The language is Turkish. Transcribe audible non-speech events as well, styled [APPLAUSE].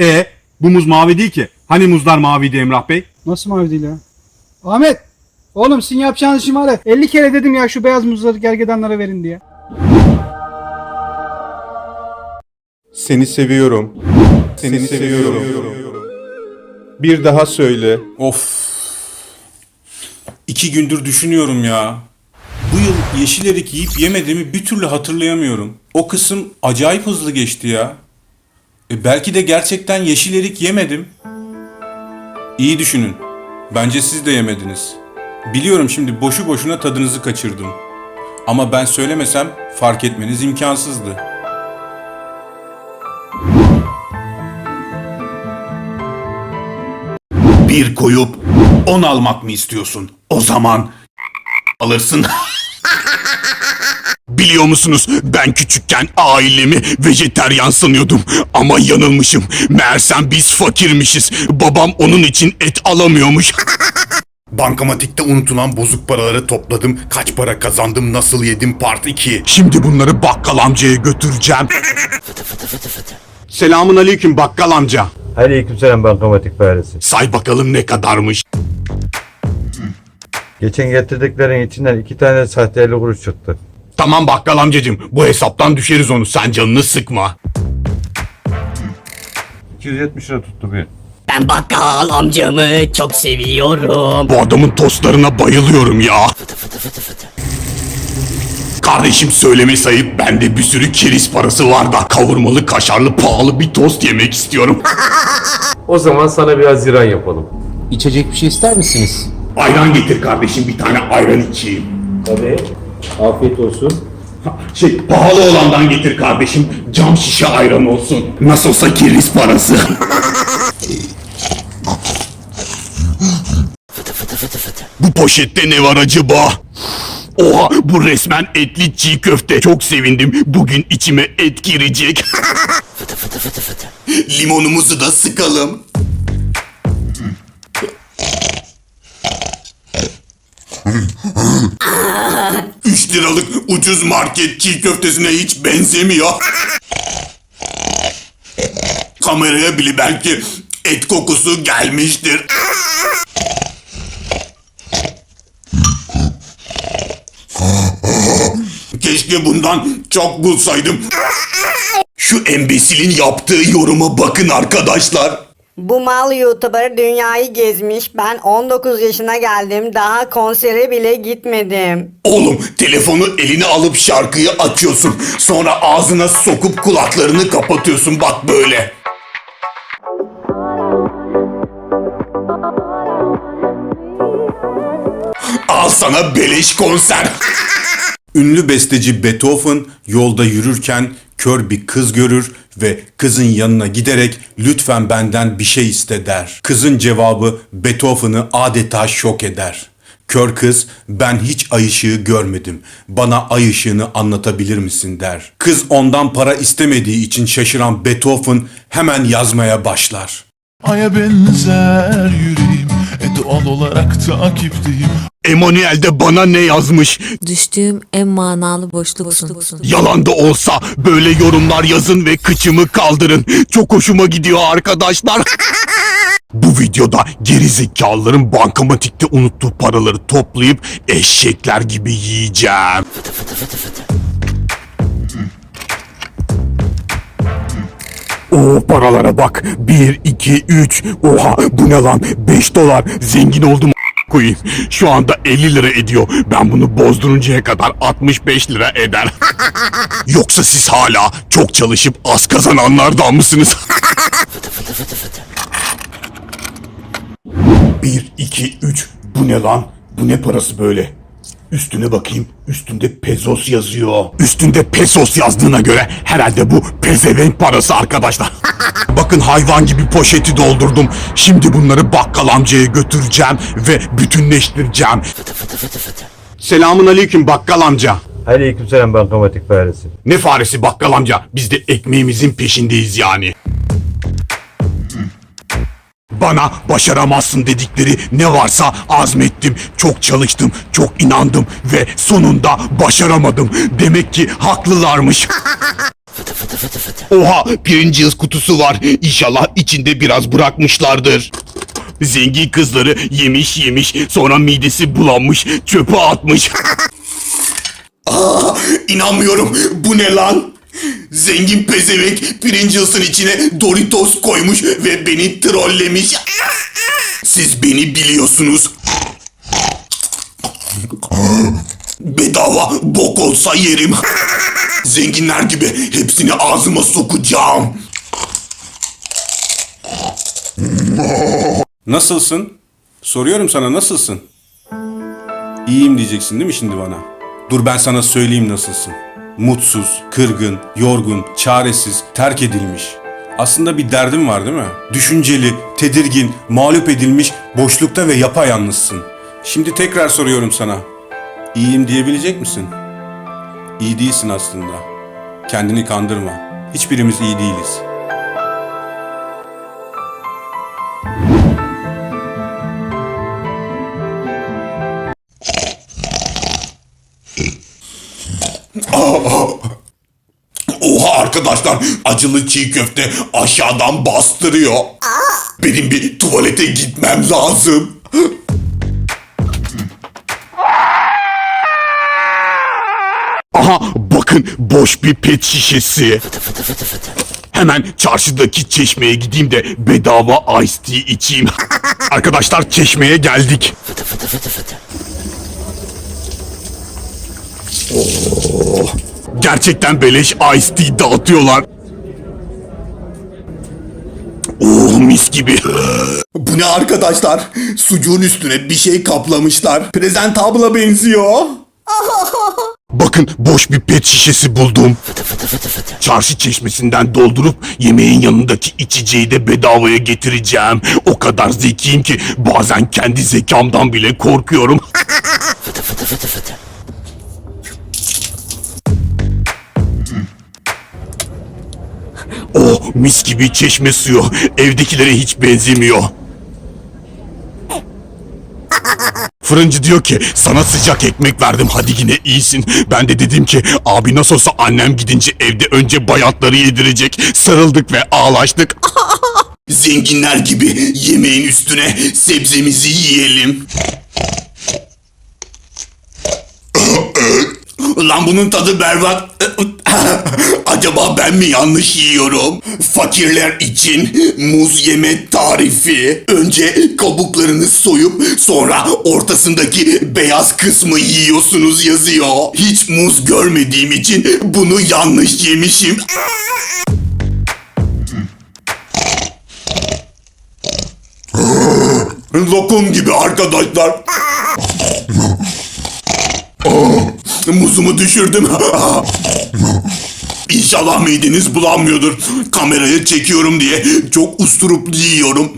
E bu muz mavi değil ki. Hani muzlar maviydi Emrah Bey? Nasıl mavi değil ya? Ahmet! Oğlum sizin yapacağınız işi var ya 50 kere dedim ya şu beyaz muzları gergedanlara verin diye. Seni seviyorum. Seni, seviyorum. Bir daha söyle. Of. İki gündür düşünüyorum ya. Bu yıl yeşil erik yiyip yemediğimi bir türlü hatırlayamıyorum. O kısım acayip hızlı geçti ya. E belki de gerçekten yeşil erik yemedim. İyi düşünün. Bence siz de yemediniz. Biliyorum şimdi boşu boşuna tadınızı kaçırdım. Ama ben söylemesem fark etmeniz imkansızdı. Bir koyup on almak mı istiyorsun? O zaman alırsın. [LAUGHS] Biliyor musunuz ben küçükken ailemi vejeteryan sanıyordum ama yanılmışım. Meğersem biz fakirmişiz. Babam onun için et alamıyormuş. [LAUGHS] Bankamatikte unutulan bozuk paraları topladım. Kaç para kazandım, nasıl yedim part 2. Şimdi bunları bakkal amcaya götüreceğim. [LAUGHS] Selamun aleyküm bakkal amca. Aleykümselam bankamatik faresi. Say bakalım ne kadarmış. Geçen getirdiklerin içinden iki tane sahte 50 kuruş çıktı. Tamam bakkal amcacım bu hesaptan düşeriz onu sen canını sıkma. 270 lira tuttu bir. Ben bakkal amcamı çok seviyorum. Bu adamın tostlarına bayılıyorum ya. Kardeşim söyleme sayıp bende bir sürü keriz parası var da kavurmalı kaşarlı pahalı bir tost yemek istiyorum. O zaman sana bir haziran yapalım. İçecek bir şey ister misiniz? ayran getir kardeşim bir tane ayran içeyim. Tabii. Afiyet olsun. Şey pahalı olandan getir kardeşim cam şişe ayran olsun. Nasıl olsa keriz parası. Bu poşette ne var acaba? Oha bu resmen etli çiğ köfte. Çok sevindim. Bugün içime et girecek. Limonumuzu da sıkalım. Üç liralık ucuz market çiğ köftesine hiç benzemiyor. Kameraya bile belki et kokusu gelmiştir. Keşke bundan çok bulsaydım. Şu embesilin yaptığı yoruma bakın arkadaşlar. Bu mal YouTuber dünyayı gezmiş. Ben 19 yaşına geldim. Daha konsere bile gitmedim. Oğlum telefonu eline alıp şarkıyı açıyorsun. Sonra ağzına sokup kulaklarını kapatıyorsun bak böyle. Al sana beleş konser. Ünlü besteci Beethoven yolda yürürken kör bir kız görür ve kızın yanına giderek lütfen benden bir şey iste der. Kızın cevabı Beethoven'ı adeta şok eder. Kör kız ben hiç ay ışığı görmedim. Bana ay ışığını anlatabilir misin der. Kız ondan para istemediği için şaşıran Beethoven hemen yazmaya başlar. Aya benzer yüreğim doğal olarak takipteyim Emanuel de bana ne yazmış? Düştüğüm en manalı boşluksun. Yalan da olsa böyle yorumlar yazın ve kıçımı kaldırın. Çok hoşuma gidiyor arkadaşlar. Bu videoda gerizekalıların bankamatikte unuttuğu paraları toplayıp eşekler gibi yiyeceğim. O paralara bak. 1, 2, 3. Oha bu ne lan? 5 dolar. Zengin oldum koyayım. Şu anda 50 lira ediyor. Ben bunu bozduruncaya kadar 65 lira eder. [LAUGHS] Yoksa siz hala çok çalışıp az kazananlardan mısınız? 1, 2, 3. Bu ne lan? Bu ne parası böyle? Üstüne bakayım. Üstünde Pezos yazıyor. Üstünde Pesos yazdığına göre herhalde bu pezevenk parası arkadaşlar. [LAUGHS] Bakın hayvan gibi poşeti doldurdum. Şimdi bunları bakkal amcaya götüreceğim ve bütünleştireceğim. Selamun aleyküm bakkal amca. Aleykümselam bankamatik faresi. Ne faresi bakkal amca? Biz de ekmeğimizin peşindeyiz yani. Bana başaramazsın dedikleri ne varsa azmettim, çok çalıştım, çok inandım ve sonunda başaramadım. Demek ki haklılarmış. Oha Pringles kutusu var. İnşallah içinde biraz bırakmışlardır. Zengin kızları yemiş yemiş sonra midesi bulanmış çöpe atmış. Aa, inanmıyorum bu ne lan? Zengin pezevenk Pringles'ın içine Doritos koymuş ve beni trollemiş. Siz beni biliyorsunuz. Bedava bok olsa yerim. Zenginler gibi hepsini ağzıma sokacağım. Nasılsın? Soruyorum sana nasılsın? İyiyim diyeceksin değil mi şimdi bana? Dur ben sana söyleyeyim nasılsın. Mutsuz, kırgın, yorgun, çaresiz, terk edilmiş. Aslında bir derdin var değil mi? Düşünceli, tedirgin, mağlup edilmiş, boşlukta ve yapayalnızsın. Şimdi tekrar soruyorum sana. İyiyim diyebilecek misin? İyi değilsin aslında. Kendini kandırma. Hiçbirimiz iyi değiliz. Arkadaşlar acılı çiğ köfte aşağıdan bastırıyor. Benim bir tuvalete gitmem lazım. Aha bakın boş bir pet şişesi. Hemen çarşıdaki çeşmeye gideyim de bedava iced tea içeyim. Arkadaşlar çeşmeye geldik. Oh, gerçekten beleş iced tea dağıtıyorlar. Oh mis gibi. [LAUGHS] Bu ne arkadaşlar? Sucuğun üstüne bir şey kaplamışlar. Prezentabla benziyor. [LAUGHS] Bakın boş bir pet şişesi buldum. Çarşı çeşmesinden doldurup yemeğin yanındaki içeceği de bedavaya getireceğim. O kadar zekiyim ki bazen kendi zekamdan bile korkuyorum. Oh [LAUGHS] mis gibi çeşme suyu. Evdekilere hiç benzemiyor. Fırıncı diyor ki sana sıcak ekmek verdim hadi yine iyisin. Ben de dedim ki abi nasıl olsa annem gidince evde önce bayatları yedirecek. Sarıldık ve ağlaştık. [LAUGHS] Zenginler gibi yemeğin üstüne sebzemizi yiyelim. Lan bunun tadı berbat. [LAUGHS] Acaba ben mi yanlış yiyorum? Fakirler için muz yeme tarifi. Önce kabuklarını soyup sonra ortasındaki beyaz kısmı yiyorsunuz yazıyor. Hiç muz görmediğim için bunu yanlış yemişim. [LAUGHS] Lokum gibi arkadaşlar. [LAUGHS] Muzumu düşürdüm. [LAUGHS] İnşallah mideniz bulanmıyordur. Kameraya çekiyorum diye çok usturuplu yiyorum.